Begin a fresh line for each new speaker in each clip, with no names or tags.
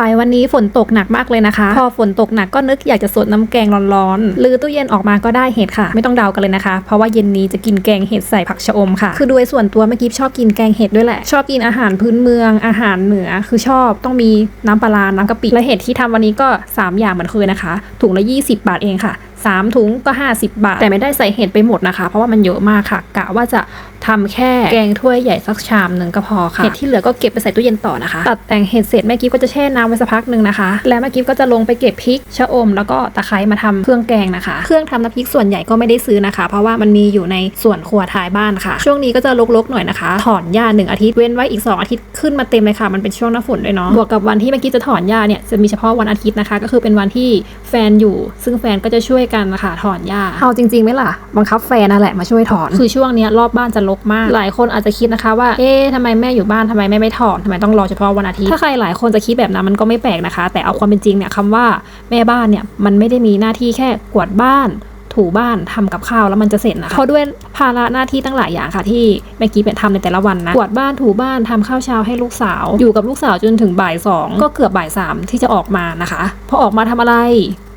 บ่ายวันนี้ฝนตกหนักมากเลยนะคะ พอฝนตกหนักก็นึกอยากจะสดน้ำแกงร้อนๆลือตู้เย็นออกมาก็ได้เห็ดค่ะ ไม่ต้องเดากันเลยนะคะ เพราะว่าเย็นนี้จะกินแกงเห็ดใส่ผักชะอมค่ะ คือโดยส่วนตัวเมื่อกี้ชอบกินแกงเห็ดด้วยแหละ ชอบกินอาหารพื้นเมืองอาหารเหนือคือชอบต้องมีน้ำปลาร้าน้ำกะปิและเห็ดที่ทำวันนี้ก็ 3 อย่างเหมือนเคยนะคะถุงละ 20 บาทเองค่ะ 3 ถุงก็ 50 บาท แต่ไม่ได้ใส่เห็ดไปหมดนะคะ เพราะว่ามันเยอะมากค่ะกะว่าจะทำแค่แกงถ้วยใหญ่สักชามหนึ่งก็พอค่ะเห็ดที่เหลือก็เก็บไปใส่ตู้เย็นต่อนะคะ ตัดแต่งเห็ดเสร็จแม่กิฟก็จะแช่น้ำไว้สักพักหนึ่งนะคะ แล้วแม่กิฟก็จะลงไปเก็บพริกชะอม แล้วก็ตะไคร้มาทำเครื่องแกงนะคะ เครื่องทำน้ำพริกส่วนใหญ่ก็ไม่ได้ซื้อนะคะ เพราะว่ามันมีอยู่ในส่วนครัวท้ายบ้านค่ะ ช่วงนี้ก็จะรกๆหน่อยนะคะ ถอนหญ้าหนึ่งอาทิตย์เว้นไว้อีกสองอาทิตย์ขึ้นมาเต็มเลยค่ะ มันเป็นช่วงหน้าฝนด้วยเนาะบวกกับวันที่แม่กิฟจะถอนหญ้าเนี่ยจะมีเฉพาะวันอาทิตย์นะคะ ก็คือเป็นวันที่แฟนอยู่ ซึ่งแฟนก็จะช่วยกันนะคะถอนหญ้าเอาจริงๆไหมล่ะ บังคับแฟนนั่นแหละมาช่วยถอน คือช่วงเนี้ยรอบบ้านจะรกมาก หลายคนอาจจะคิดนะคะว่า เอ๊ะทำไมแม่อยู่บ้านทำไมแม่ไม่ถอนทำไมต้องรอเฉพาะวันอาทิตย์ ถ้าใครหลายคนจะคิดแบบนั้นมันก็ไม่แปลกนะคะ แต่เอาความเป็นจริงเนี่ยคำว่าแม่บ้านเนี่ยมันไม่ได้มีหน้าที่แค่กวาดบ้านถูบ้านทำกับข้าวแล้วมันจะเสร็จนะคะเพราะด้วยภาระหน้าที่ตั้งหลายอย่างค่ะที่แม่กี้เป็นทำในแต่ละวันนะกวาดบ้านถูบ้านทำข้าวเช้าให้ลูกสาว อยู่กับลูกสาวจนถึงบ่ายสองก็เกือบบ่ายสามที่จะออกมานะคะพอออกมาทำอะไร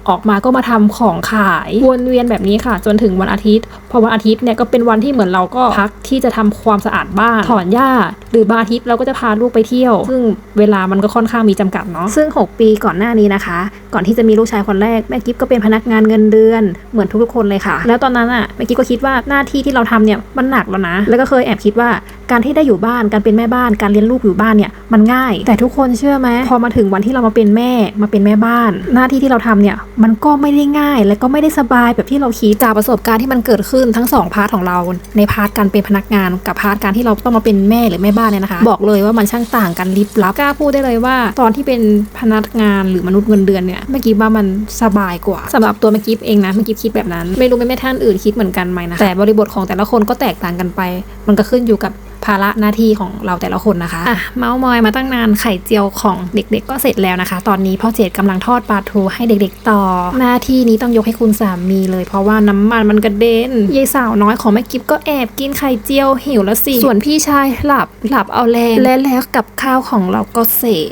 ออกมาก็มาทำของขายวนเวียนแบบนี้ค่ะ จนถึงวันอาทิตย์พอวันอาทิตย์เนี่ยก็เป็นวันที่เหมือนเราก็พักที่จะทำความสะอาดบ้านถอนหญ้า หรือบางอาทิตย์เราก็จะพาลูกไปเที่ยว ซึ่งเวลามันก็ค่อนข้างมีจำกัดเนาะซึ่ง 6 ปีก่อนหน้านี้นะคะ ก่อนที่จะมีลูกชายคนแรกแม่กิฟก็เป็นพนักงานเงินเดือนเหมือนทุกๆคนเลยค่ะ แล้วตอนนั้นอะแม่กิฟก็คิดว่าหน้าที่ที่เราทำเนี่ยมันหนักแล้วนะ แล้วก็เคยแอบคิดว่า การที่ได้อยู่บ้านการเป็นแม่บ้านการเลี้ยงลูกอยู่บ้านเนี่ยมันง่าย แต่ทุกคนเชื่อไหมพอมาถึงวันที่เรามาเป็นแม่มาเป็นแม่บ้าน หน้าที่ที่เราทำเนี่ยมันก็ไม่ได้ง่าย และก็ไม่ได้สบายแบบที่เราคิดจากประสบการณ์ที่มันเกิดขึ้นทั้งสองพาร์ทของเราในพาร์ทการเป็นพนักงาน กับพาร์ทการที่เราต้องมาเป็นแม่หรือแม่บ้านเนี่ยนะคะ บอกเลยว่ามันช่างต่างกันลิบลับกล้าพูดได้เลยว่า ตอนที่เป็นพนักงานหรือมนุษย์เงินเดือนเนี่ยเมื่อกี้ว่ามันสบายกว่าสำหรับตัวเมื่อกี้เองนะเมื่อกี้คิดแบบนั้น ไม่รู้แม่แม่ท่านอื่นคิดเหมือนกันไหมนะแต่บริบทของแต่ละคนก็แตกต่างกันไป มันก็ขึ้นอยู่กับ ภาระหน้าที่ของเราแต่ละคนนะคะอะเมาส์มอยมาตั้งนานไข่เจียวของเด็กๆ ก็เสร็จแล้วนะคะ ตอนนี้พ่อเจดกำลังทอดปลาทูให้เด็กๆต่อ หน้าที่นี้ต้องยกให้คุณสามีเลย เพราะว่าน้ำมันมันกระเด็นยายสาวน้อยของแม่กิฟก็แอบกินไข่เจียวหิวแล้วสิส่วนพี่ชายหลับหลับเอาแรงและแล้วกับข้าวของเราก็เสร็จ